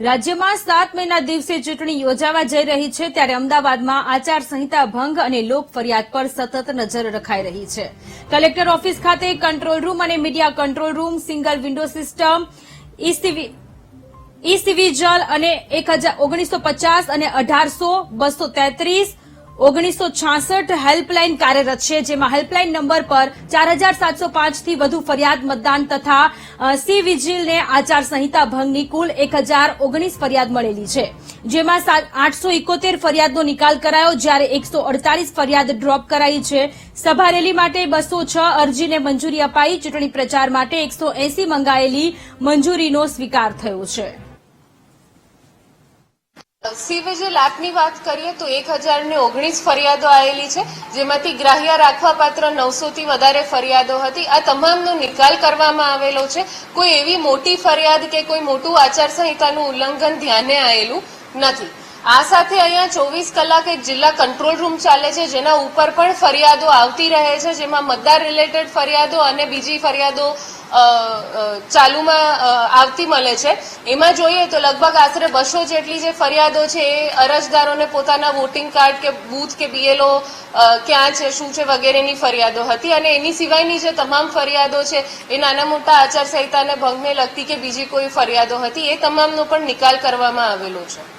રાજ્યમાં સાત મેના દિવસે ચૂંટણી યોજાવા જઈ રહી છે ત્યારે અમદાવાદમાં આચારસંહિતા ભંગ અને લોક ફરિયાદ પર સતત નજર રખાઈ રહી છે. કલેક્ટર ઓફિસ ખાતે કંટ્રોલ રૂમ અને media control room, single window system ઈ સિવિજલ અને એક અને અઢારસો બસો તેત્રીસ ઓગણીસો છાસઠ હેલ્પલાઇન કાર્યરત છે, જેમાં હેલ્પલાઇન નંબર પર ચાર હજાર સાતસો પાંચથી વધુ ફરિયાદ મતદાન તથા સી વિજિલને આચારસંહિતા ભંગની કુલ એક હજાર ઓગણીસ ફરિયાદ મળેલી છે. જેમાં આઠસો ઇકોતેર ફરિયાદનો નિકાલ કરાયો, જ્યારે એકસો અડતાલીસ ફરિયાદ ડ્રોપ કરાઈ છે. સભા રેલી માટે બસો છ અરજીને મંજૂરી અપાઈ. ચૂંટણી પ્રચાર માટે એકસો એસી મંગાયેલી મંજૂરીનો સ્વીકાર થયો છે. સીવેજલ એપની વાત કરીએ તો એક હજાર ને ઓગણીસ ફરિયાદો આવેલી છે, જેમાંથી ગ્રાહ્ય રાખવા પાત્ર નવસો થી વધારે ફરિયાદો હતી. આ તમામનો નિકાલ કરવામાં આવેલો છે. કોઈ એવી મોટી ફરિયાદ કે કોઈ મોટું આચારસંહિતાનું ઉલ્લંઘન ધ્યાને આવેલું નથી. આ સાથે અહીંયા ચોવીસ કલાક એક જિલ્લા કંટ્રોલ રૂમ ચાલે છે, જેના ઉપર પણ ફરિયાદો આવતી રહે છે, જેમાં મતદાર રિલેટેડ ફરિયાદો અને બીજી ફરિયાદો ચાલુમાં આવતી મળે છે. એમાં જોઈએ તો લગભગ આશરે બસો જેટલી જે ફરિયાદો છે એ અરજદારોને પોતાના વોટિંગ કાર્ડ કે બૂથ કે બીએલઓ ક્યાં છે, શું છે વગેરેની ફરિયાદો હતી. અને એની સિવાયની જે તમામ ફરિયાદો છે, એ નાના મોટા આચારસંહિતાને ભંગને લગતી કે બીજી કોઈ ફરિયાદો હતી, એ તમામનો પણ નિકાલ કરવામાં આવેલો છે.